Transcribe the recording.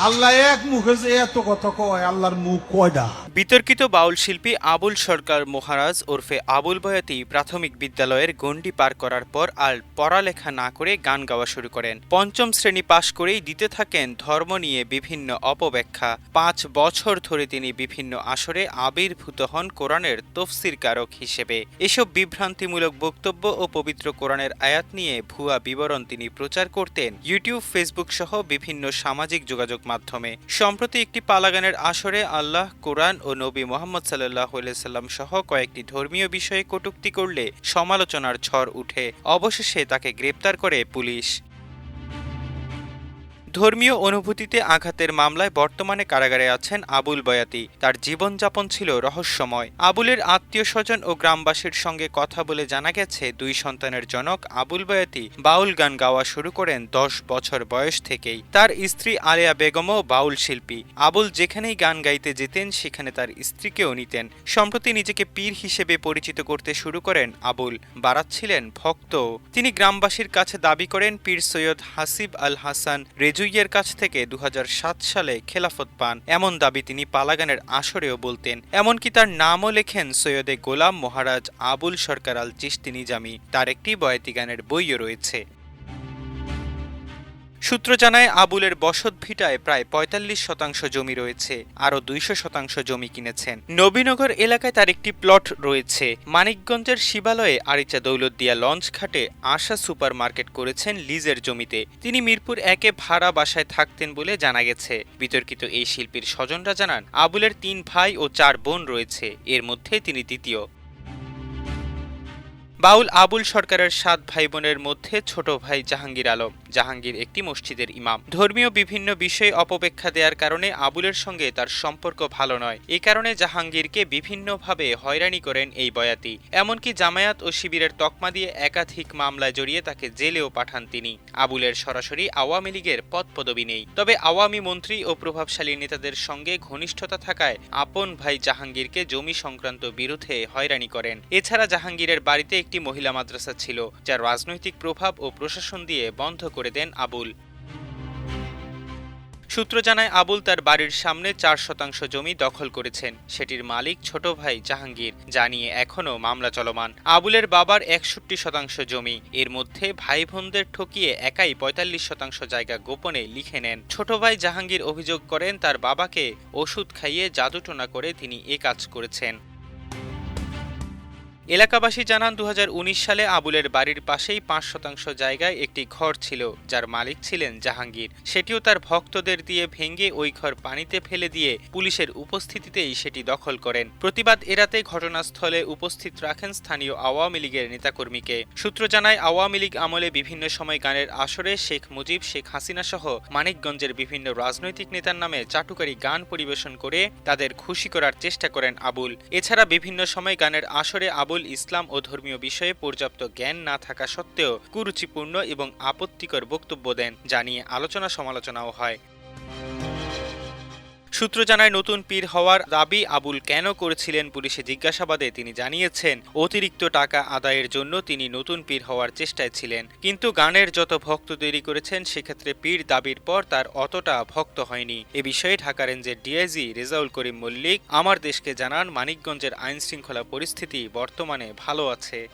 আল্লাহ এক মুখে যে এত কথা কয় আল্লাহর মুখ কয়টা বিতর্কিত বাউল শিল্পী আবুল সরকার মহারাজ ওরফে আবুল বয়াতি প্রাথমিক বিদ্যালয়ের গণ্ডি পার করার পর আর পড়ালেখা না করে গান গাওয়া শুরু করেন। পঞ্চম শ্রেণি পাশ করেই দিতে থাকেন ধর্ম নিয়ে বিভিন্ন অপব্যাখ্যা। পাঁচ বছর ধরে তিনি বিভিন্ন আসরে আবির্ভূত হন কোরআনের তফসির কারক হিসেবে। এসব বিভ্রান্তিমূলক বক্তব্য ও পবিত্র কোরআনের আয়াত নিয়ে ভুয়া বিবরণ তিনি প্রচার করতেন ইউটিউব, ফেসবুক সহ বিভিন্ন সামাজিক যোগাযোগ মাধ্যমে। সম্প্রতি একটি পালাগানের আসরে আল্লাহ কোরআন ও নবী মোহাম্মদ সাল্লাহ সাল্লাম সহ কয়েকটি ধর্মীয় বিষয়ে কটুক্তি করলে সমালোচনার ঝড় উঠে। অবশেষে তাকে গ্রেপ্তার করে পুলিশ। ধর্মীয় অনুভূতিতে আঘাতের মামলায় বর্তমানে কারাগারে আছেন আবুল বয়াতি। তার জীবনযাপন ছিল রহস্যময়। আবুলের আত্মীয় স্বজন ও গ্রামবাসীর সঙ্গে কথা বলে জানা গেছে, দুই সন্তানের জনক আবুল বয়াতি বাউল গান গাওয়া শুরু করেন দশ বছর বয়স থেকেই। তার স্ত্রী আলিয়া বেগমও বাউল শিল্পী। আবুল যেখানেই গান গাইতে যেতেন, সেখানে তার স্ত্রীকেও নিতেন। সম্প্রতি নিজেকে পীর হিসেবে পরিচিত করতে শুরু করেন আবুল। বাড়াচ্ছিলেন ভক্ত। তিনি গ্রামবাসীর কাছে দাবি করেন, পীর সৈয়দ হাসিব আল হাসান রেজুইয়ের কাছ থেকে দু হাজার সাত সালে খেলাফত পান। এমন দাবি তিনি পালাগানের আসরেও বলতেন। এমনকি তার নামও লেখেন সৈয়দে গোলাম মহারাজ আবুল সরকার আল চিস্তি নিজামি। তার একটি বয়াতি গানের বইও রয়েছে। সূত্র জানায়, আবুলের বসত ভিটায় প্রায় পঁয়তাল্লিশ শতাংশ জমি রয়েছে, আরও দুইশো শতাংশ জমি কিনেছেন। নবীনগর এলাকায় তার একটি প্লট রয়েছে। মানিকগঞ্জের শিবালয়ে আরিচা দৌলতদিয়া লঞ্চ ঘাটে আশা সুপার মার্কেট করেছেন লিজের জমিতে। তিনি মিরপুর একে ভাড়া বাসায় থাকতেন বলে জানা গেছে। বিতর্কিত এই শিল্পীর স্বজনরা জানান, আবুলের তিন ভাই ও চার বোন রয়েছে, এর মধ্যে তিনি দ্বিতীয়। বাউল আবুল সরকারের সাত ভাই বোনের মধ্যে ছোট ভাই জাহাঙ্গীর আলম। জাহাঙ্গীর একটি মসজিদের ইমাম। ধর্মীয় বিভিন্ন বিষয়ে অপব্যাখ্যা দেওয়ার কারণে আবুলের সঙ্গে তার সম্পর্ক ভালো নয়। এই কারণে জাহাঙ্গীরকে বিভিন্নভাবে হয়রানি করেন এই বয়াতি। এমনকি জামায়াত ও শিবিরের তকমা দিয়ে একাধিক মামলায় জড়িয়ে তাকে জেলেও পাঠান তিনি। আবুলের সরাসরি আওয়ামী লীগের পদ পদবি নেই। তবে আওয়ামী মন্ত্রী ও প্রভাবশালী নেতাদের সঙ্গে ঘনিষ্ঠতা থাকায় আপন ভাই জাহাঙ্গীরকে জমি সংক্রান্ত বিরুদ্ধে হয়রানি করেন। এছাড়া জাহাঙ্গীরের বাড়িতে একটি মহিলা মাদ্রাসা ছিল, যার রাজনৈতিক প্রভাব ও প্রশাসন দিয়ে বন্ধ করে দেন আবুল। সূত্র জানায়, আবুল তার বাড়ির সামনে চার শতাংশ জমি দখল করেছেন। সেটির মালিক ছোট ভাই জাহাঙ্গীর, যা নিয়ে এখনও মামলা চলমান। আবুলের বাবার একষট্টি শতাংশ জমি। এর মধ্যে ভাই বোনদের ঠকিয়ে একাই পঁয়তাল্লিশ শতাংশ জায়গা গোপনে লিখে নেন। ছোট ভাই জাহাঙ্গীর অভিযোগ করেন, তার বাবাকে ওষুধ খাইয়ে জাদুটোনা করে তিনি এ কাজ করেছেন। এলাকাবাসী জানান দু হাজার উনিশ সালে আবুলের বাড়ির পাশেই পাঁচ শতাংশ জায়গায় একটি ঘর ছিল, যার মালিক ছিলেন জাহাঙ্গীর। সেটিও তার ভক্তদের দিয়ে ভেঙে ওই ঘর পানিতে ফেলে দিয়ে পুলিশের উপস্থিতিতেই সেটি দখল করেন। প্রতিবাদ এড়াতে ঘটনাস্থলে উপস্থিত রাখেন স্থানীয় আওয়ামী লীগের নেতাকর্মীকে। সূত্র জানায়, আওয়ামী লীগ আমলে বিভিন্ন সময় গানের আসরে শেখ মুজিব, শেখ হাসিনা সহ মানিকগঞ্জের বিভিন্ন রাজনৈতিক নেতার নামে চাটুকারী গান পরিবেশন করে তাদের খুশি করার চেষ্টা করেন আবুল। এছাড়া বিভিন্ন সময় গানের আসরে আবুল ইসলাম ও ধর্মীয় বিষয়ে পর্যাপ্ত জ্ঞান না থাকা সত্ত্বেও কুরুচিপূর্ণ এবং আপত্তিকর বক্তব্য দেন জানিয়ে আলোচনা সমালোচনাও হয়। সূত্র জানায়, নতুন পীর হওয়ার দাবি আবুল কেন করেছিলেন পুলিশে জিজ্ঞাসাবাদে তিনি জানিয়েছেন, অতিরিক্ত টাকা আদায়ের জন্য তিনি নতুন পীর হওয়ার চেষ্টায় ছিলেন। কিন্তু গানের যত ভক্ত তৈরি করেছেন, সেক্ষেত্রে পীর দাবির পর তার অতটা ভক্ত হয়নি। এ বিষয়ে ঢাকা রেঞ্জের ডিআইজি রেজাউল করিম মল্লিক, আমার দেশকে জানান, মানিকগঞ্জের আইন শৃঙ্খলা পরিস্থিতি বর্তমানে ভালো আছে।